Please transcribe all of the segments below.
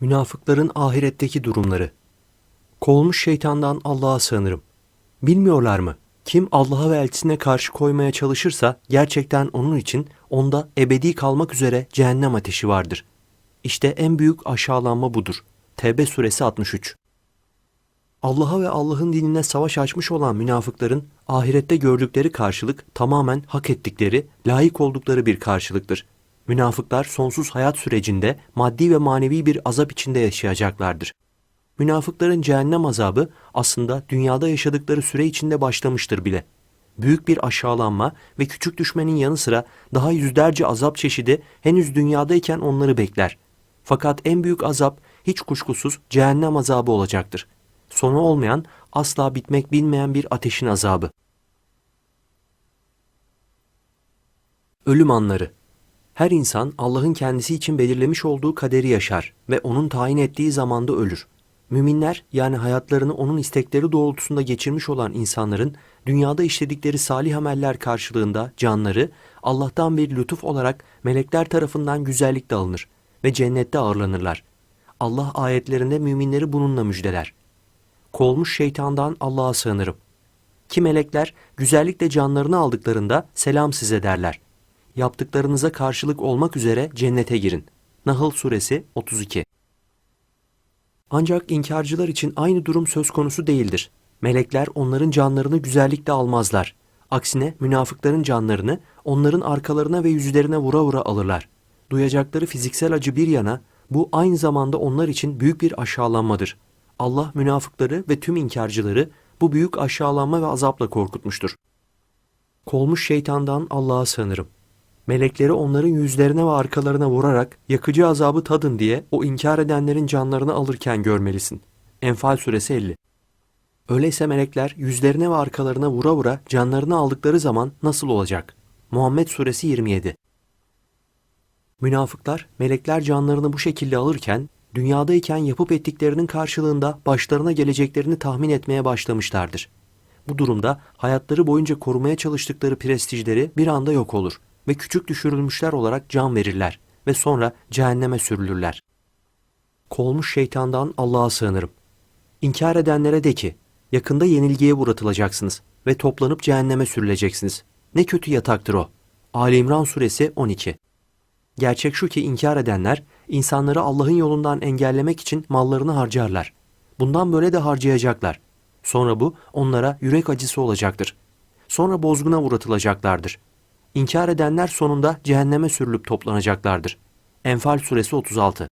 Münafıkların ahiretteki durumları. Kovulmuş şeytandan Allah'a sığınırım. Bilmiyorlar mı? Kim Allah'a ve elçisine karşı koymaya çalışırsa gerçekten onun için onda ebedi kalmak üzere cehennem ateşi vardır. İşte en büyük aşağılanma budur. Tevbe suresi 63. Allah'a ve Allah'ın dinine savaş açmış olan münafıkların ahirette gördükleri karşılık tamamen hak ettikleri, layık oldukları bir karşılıktır. Münafıklar sonsuz hayat sürecinde maddi ve manevi bir azap içinde yaşayacaklardır. Münafıkların cehennem azabı aslında dünyada yaşadıkları süre içinde başlamıştır bile. Büyük bir aşağılanma ve küçük düşmenin yanı sıra daha yüzlerce azap çeşidi henüz dünyadayken onları bekler. Fakat en büyük azap hiç kuşkusuz cehennem azabı olacaktır. Sonu olmayan, asla bitmek bilmeyen bir ateşin azabı. Ölüm anları Her insan Allah'ın kendisi için belirlemiş olduğu kaderi yaşar ve onun tayin ettiği zamanda ölür. Müminler yani hayatlarını onun istekleri doğrultusunda geçirmiş olan insanların dünyada işledikleri salih ameller karşılığında canları Allah'tan bir lütuf olarak melekler tarafından güzellikle alınır ve cennette ağırlanırlar. Allah ayetlerinde müminleri bununla müjdeler. Kovulmuş şeytandan Allah'a sığınırım. Ki melekler güzellikle canlarını aldıklarında selam size derler. Yaptıklarınıza karşılık olmak üzere cennete girin. Nahl suresi 32 Ancak inkarcılar için aynı durum söz konusu değildir. Melekler onların canlarını güzellikle almazlar. Aksine münafıkların canlarını onların arkalarına ve yüzlerine vura vura alırlar. Duyacakları fiziksel acı bir yana bu aynı zamanda onlar için büyük bir aşağılanmadır. Allah münafıkları ve tüm inkarcıları bu büyük aşağılanma ve azapla korkutmuştur. Kolmuş şeytandan Allah'a sığınırım. Melekleri onların yüzlerine ve arkalarına vurarak yakıcı azabı tadın diye o inkar edenlerin canlarını alırken görmelisin. Enfal suresi 50 Öyleyse melekler yüzlerine ve arkalarına vura vura canlarını aldıkları zaman nasıl olacak? Muhammed suresi 27 Münafıklar melekler canlarını bu şekilde alırken dünyadayken yapıp ettiklerinin karşılığında başlarına geleceklerini tahmin etmeye başlamışlardır. Bu durumda hayatları boyunca korumaya çalıştıkları prestijleri bir anda yok olur ve küçük düşürülmüşler olarak can verirler ve sonra cehenneme sürülürler. Kovulmuş şeytandan Allah'a sığınırım. İnkar edenlere de ki, yakında yenilgiye uğratılacaksınız ve toplanıp cehenneme sürüleceksiniz. Ne kötü yataktır o. Ali İmran suresi 12 Gerçek şu ki inkar edenler insanları Allah'ın yolundan engellemek için mallarını harcarlar. Bundan böyle de harcayacaklar. Sonra bu onlara yürek acısı olacaktır. Sonra bozguna uğratılacaklardır. İnkar edenler sonunda cehenneme sürülüp toplanacaklardır. Enfal suresi 36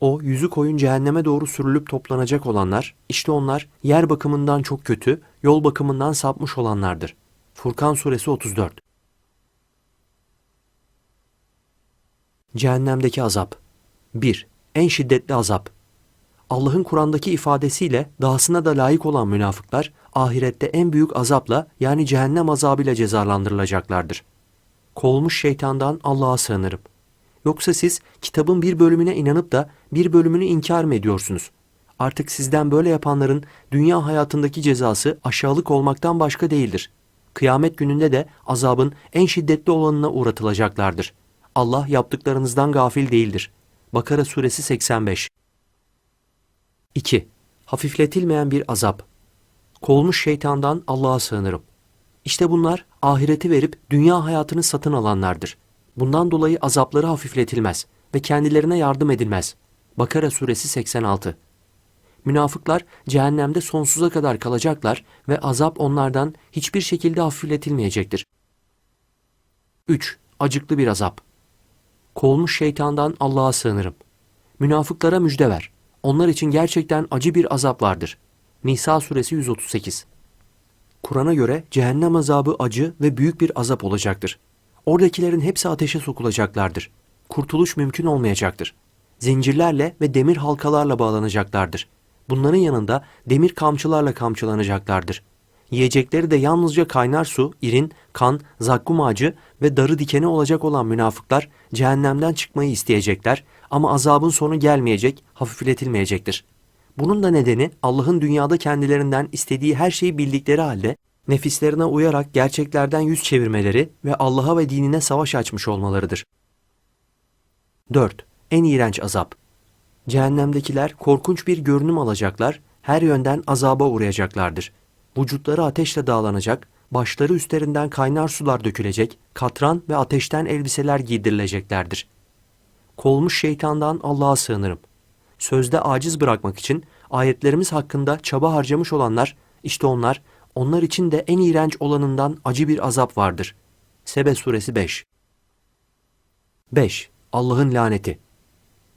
O yüzü koyun cehenneme doğru sürülüp toplanacak olanlar, işte onlar yer bakımından çok kötü, yol bakımından sapmış olanlardır. Furkan suresi 34 Cehennemdeki azap 1. En şiddetli azap Allah'ın Kur'an'daki ifadesiyle dahasına da layık olan münafıklar ahirette en büyük azapla yani cehennem azabıyla cezalandırılacaklardır. Kovulmuş şeytandan Allah'a sığınırım. Yoksa siz kitabın bir bölümüne inanıp da bir bölümünü inkar mı ediyorsunuz? Artık sizden böyle yapanların dünya hayatındaki cezası aşağılık olmaktan başka değildir. Kıyamet gününde de azabın en şiddetli olanına uğratılacaklardır. Allah yaptıklarınızdan gafil değildir. Bakara suresi 85 2. Hafifletilmeyen bir azap. Kovulmuş şeytandan Allah'a sığınırım. İşte bunlar ahireti verip dünya hayatını satın alanlardır. Bundan dolayı azapları hafifletilmez ve kendilerine yardım edilmez. Bakara suresi 86 Münafıklar cehennemde sonsuza kadar kalacaklar ve azap onlardan hiçbir şekilde hafifletilmeyecektir. 3. Acıklı bir azap. Kovulmuş şeytandan Allah'a sığınırım. Münafıklara müjde ver. Onlar için gerçekten acı bir azap vardır. Nisa suresi 138 Kur'an'a göre cehennem azabı acı ve büyük bir azap olacaktır. Oradakilerin hepsi ateşe sokulacaklardır. Kurtuluş mümkün olmayacaktır. Zincirlerle ve demir halkalarla bağlanacaklardır. Bunların yanında demir kamçılarla kamçılanacaklardır. Yiyecekleri de yalnızca kaynar su, irin, kan, zakkum ağacı ve darı dikeni olacak olan münafıklar cehennemden çıkmayı isteyecekler ama azabın sonu gelmeyecek, hafifletilmeyecektir. Bunun da nedeni Allah'ın dünyada kendilerinden istediği her şeyi bildikleri halde nefislerine uyarak gerçeklerden yüz çevirmeleri ve Allah'a ve dinine savaş açmış olmalarıdır. 4. En iğrenç azap. Cehennemdekiler korkunç bir görünüm alacaklar, her yönden azaba uğrayacaklardır. Vücutları ateşle dağlanacak, başları üstlerinden kaynar sular dökülecek, katran ve ateşten elbiseler giydirileceklerdir. Kolmuş şeytandan Allah'a sığınırım. Sözde aciz bırakmak için ayetlerimiz hakkında çaba harcamış olanlar, işte onlar, onlar için de en iğrenç olanından acı bir azap vardır. Sebe suresi 5 5. Allah'ın laneti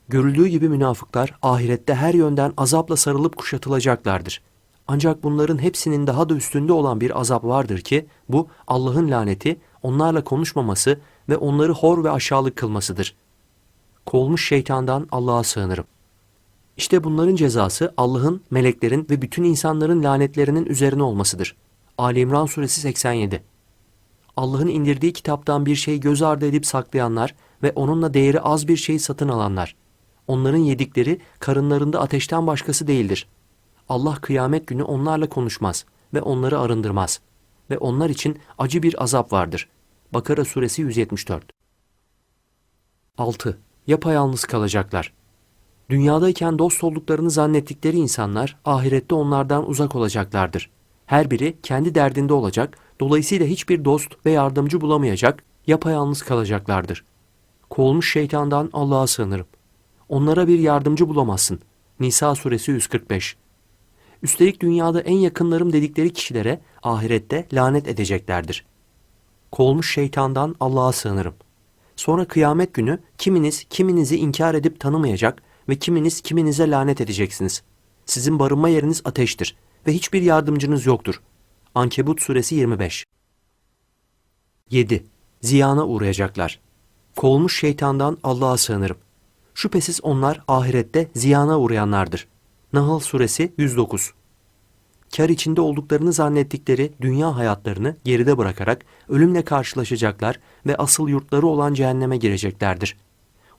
Görüldüğü gibi münafıklar ahirette her yönden azapla sarılıp kuşatılacaklardır. Ancak bunların hepsinin daha da üstünde olan bir azap vardır ki bu Allah'ın laneti, onlarla konuşmaması ve onları hor ve aşağılık kılmasıdır. Kovulmuş şeytandan Allah'a sığınırım. İşte bunların cezası Allah'ın, meleklerin ve bütün insanların lanetlerinin üzerine olmasıdır. Ali İmran suresi 87 Allah'ın indirdiği kitaptan bir şey göz ardı edip saklayanlar ve onunla değeri az bir şey satın alanlar. Onların yedikleri karınlarında ateşten başkası değildir. Allah kıyamet günü onlarla konuşmaz ve onları arındırmaz. Ve onlar için acı bir azap vardır. Bakara suresi 174 6. Yapayalnız kalacaklar. Dünyadayken dost olduklarını zannettikleri insanlar ahirette onlardan uzak olacaklardır. Her biri kendi derdinde olacak, dolayısıyla hiçbir dost ve yardımcı bulamayacak, yapayalnız kalacaklardır. Kovulmuş şeytandan Allah'a sığınırım. Onlara bir yardımcı bulamazsın. Nisa suresi 145 Üstelik dünyada en yakınlarım dedikleri kişilere ahirette lanet edeceklerdir. Kovulmuş şeytandan Allah'a sığınırım. Sonra kıyamet günü kiminiz kiminizi inkar edip tanımayacak ve kiminiz kiminize lanet edeceksiniz. Sizin barınma yeriniz ateştir ve hiçbir yardımcınız yoktur. Ankebut suresi 25 7. Ziyana uğrayacaklar. Kovulmuş şeytandan Allah'a sığınırım. Şüphesiz onlar ahirette ziyana uğrayanlardır. Nahl suresi 109 Kar içinde olduklarını zannettikleri dünya hayatlarını geride bırakarak ölümle karşılaşacaklar ve asıl yurtları olan cehenneme gireceklerdir.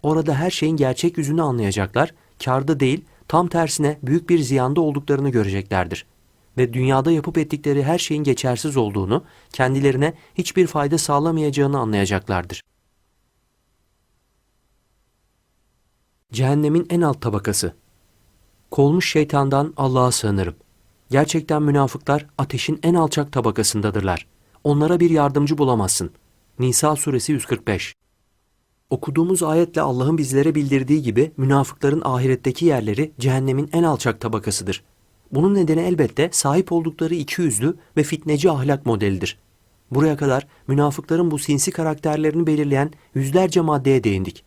Orada her şeyin gerçek yüzünü anlayacaklar, karda değil tam tersine büyük bir ziyanda olduklarını göreceklerdir. Ve dünyada yapıp ettikleri her şeyin geçersiz olduğunu, kendilerine hiçbir fayda sağlamayacağını anlayacaklardır. Cehennemin en alt tabakası. Kovulmuş şeytandan Allah'a sığınırım. Gerçekten münafıklar ateşin en alçak tabakasındadırlar. Onlara bir yardımcı bulamazsın. Nisa suresi 145 Okuduğumuz ayetle Allah'ın bizlere bildirdiği gibi münafıkların ahiretteki yerleri cehennemin en alçak tabakasıdır. Bunun nedeni elbette sahip oldukları iki yüzlü ve fitneci ahlak modelidir. Buraya kadar münafıkların bu sinsi karakterlerini belirleyen yüzlerce maddeye değindik.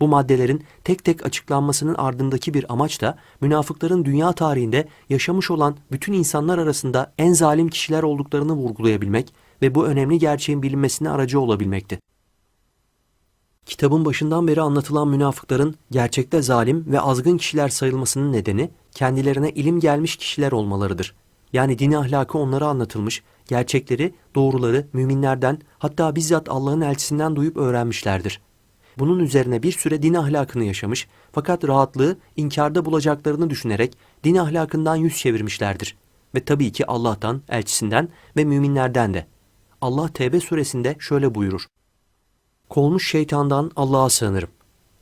Bu maddelerin tek tek açıklanmasının ardındaki bir amaç da münafıkların dünya tarihinde yaşamış olan bütün insanlar arasında en zalim kişiler olduklarını vurgulayabilmek ve bu önemli gerçeğin bilinmesine aracı olabilmekti. Kitabın başından beri anlatılan münafıkların gerçekte zalim ve azgın kişiler sayılmasının nedeni kendilerine ilim gelmiş kişiler olmalarıdır. Yani din ahlakı onlara anlatılmış, gerçekleri, doğruları müminlerden hatta bizzat Allah'ın elçisinden duyup öğrenmişlerdir. Bunun üzerine bir süre din ahlakını yaşamış fakat rahatlığı inkarda bulacaklarını düşünerek din ahlakından yüz çevirmişlerdir. Ve tabii ki Allah'tan, elçisinden ve müminlerden de. Allah Tevbe suresinde şöyle buyurur. Kolmuş şeytandan Allah'a sığınırım.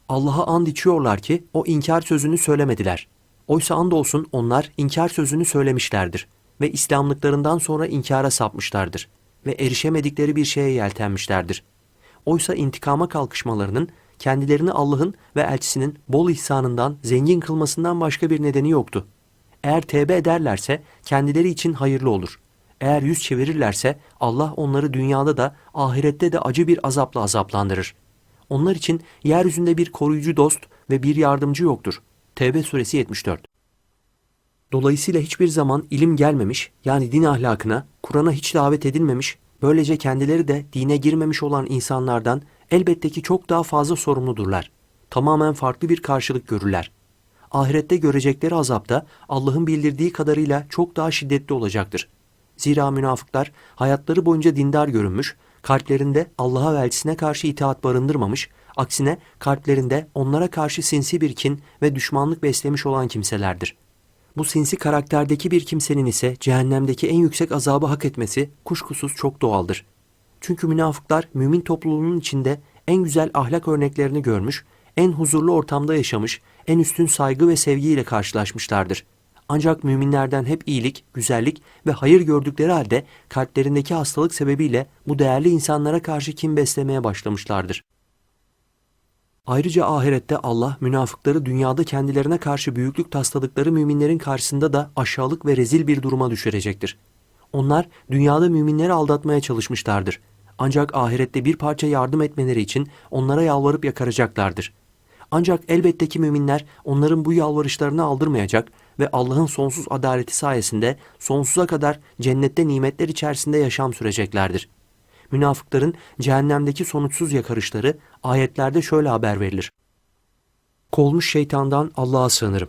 Allah'a and içiyorlar ki o inkar sözünü söylemediler. Oysa andolsun onlar inkar sözünü söylemişlerdir ve İslamlıklarından sonra inkara sapmışlardır ve erişemedikleri bir şeye yeltenmişlerdir.'' Oysa intikama kalkışmalarının kendilerini Allah'ın ve elçisinin bol ihsanından zengin kılmasından başka bir nedeni yoktu. Eğer tevbe ederlerse kendileri için hayırlı olur. Eğer yüz çevirirlerse Allah onları dünyada da ahirette de acı bir azapla azaplandırır. Onlar için yeryüzünde bir koruyucu dost ve bir yardımcı yoktur. Tevbe suresi 74 Dolayısıyla hiçbir zaman ilim gelmemiş yani din ahlakına, Kur'an'a hiç davet edilmemiş Böylece kendileri de dine girmemiş olan insanlardan elbette ki çok daha fazla sorumludurlar. Tamamen farklı bir karşılık görürler. Ahirette görecekleri azap da Allah'ın bildirdiği kadarıyla çok daha şiddetli olacaktır. Zira münafıklar hayatları boyunca dindar görünmüş, kalplerinde Allah'a ve elçisine karşı itaat barındırmamış, aksine kalplerinde onlara karşı sinsi bir kin ve düşmanlık beslemiş olan kimselerdir.'' Bu sinsi karakterdeki bir kimsenin ise cehennemdeki en yüksek azabı hak etmesi kuşkusuz çok doğaldır. Çünkü münafıklar mümin topluluğunun içinde en güzel ahlak örneklerini görmüş, en huzurlu ortamda yaşamış, en üstün saygı ve sevgiyle karşılaşmışlardır. Ancak müminlerden hep iyilik, güzellik ve hayır gördükleri halde kalplerindeki hastalık sebebiyle bu değerli insanlara karşı kin beslemeye başlamışlardır. Ayrıca ahirette Allah münafıkları dünyada kendilerine karşı büyüklük tasladıkları müminlerin karşısında da aşağılık ve rezil bir duruma düşürecektir. Onlar dünyada müminleri aldatmaya çalışmışlardır. Ancak ahirette bir parça yardım etmeleri için onlara yalvarıp yakaracaklardır. Ancak elbette ki müminler onların bu yalvarışlarını aldırmayacak ve Allah'ın sonsuz adaleti sayesinde sonsuza kadar cennette nimetler içerisinde yaşam süreceklerdir. Münafıkların cehennemdeki sonuçsuz yakarışları ayetlerde şöyle haber verilir. Kovulmuş şeytandan Allah'a sığınırım.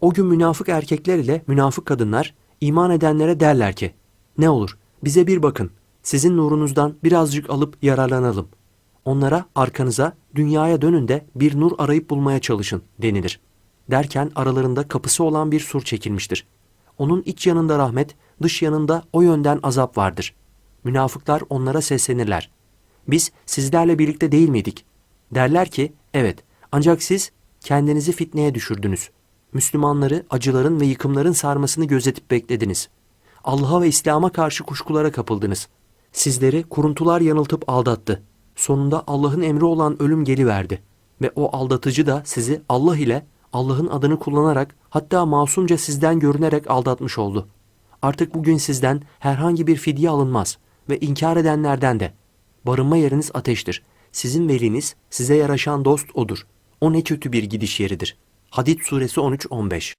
O gün münafık erkekler ile münafık kadınlar iman edenlere derler ki, ne olur bize bir bakın, sizin nurunuzdan birazcık alıp yararlanalım. Onlara arkanıza, dünyaya dönün de bir nur arayıp bulmaya çalışın denilir. Derken aralarında kapısı olan bir sur çekilmiştir. Onun iç yanında rahmet, dış yanında o yönden azap vardır. Münafıklar onlara seslenirler. Biz sizlerle birlikte değil miydik? Derler ki, evet ancak siz kendinizi fitneye düşürdünüz. Müslümanları acıların ve yıkımların sarmasını gözetip beklediniz. Allah'a ve İslam'a karşı kuşkulara kapıldınız. Sizleri kuruntular yanıltıp aldattı. Sonunda Allah'ın emri olan ölüm geliverdi. Ve o aldatıcı da sizi Allah ile Allah'ın adını kullanarak hatta masumca sizden görünerek aldatmış oldu. Artık bugün sizden herhangi bir fidye alınmaz ve inkar edenlerden de. Barınma yeriniz ateştir. Sizin veliniz size yaraşan dost odur. O ne kötü bir gidiş yeridir. Hadid suresi 13-15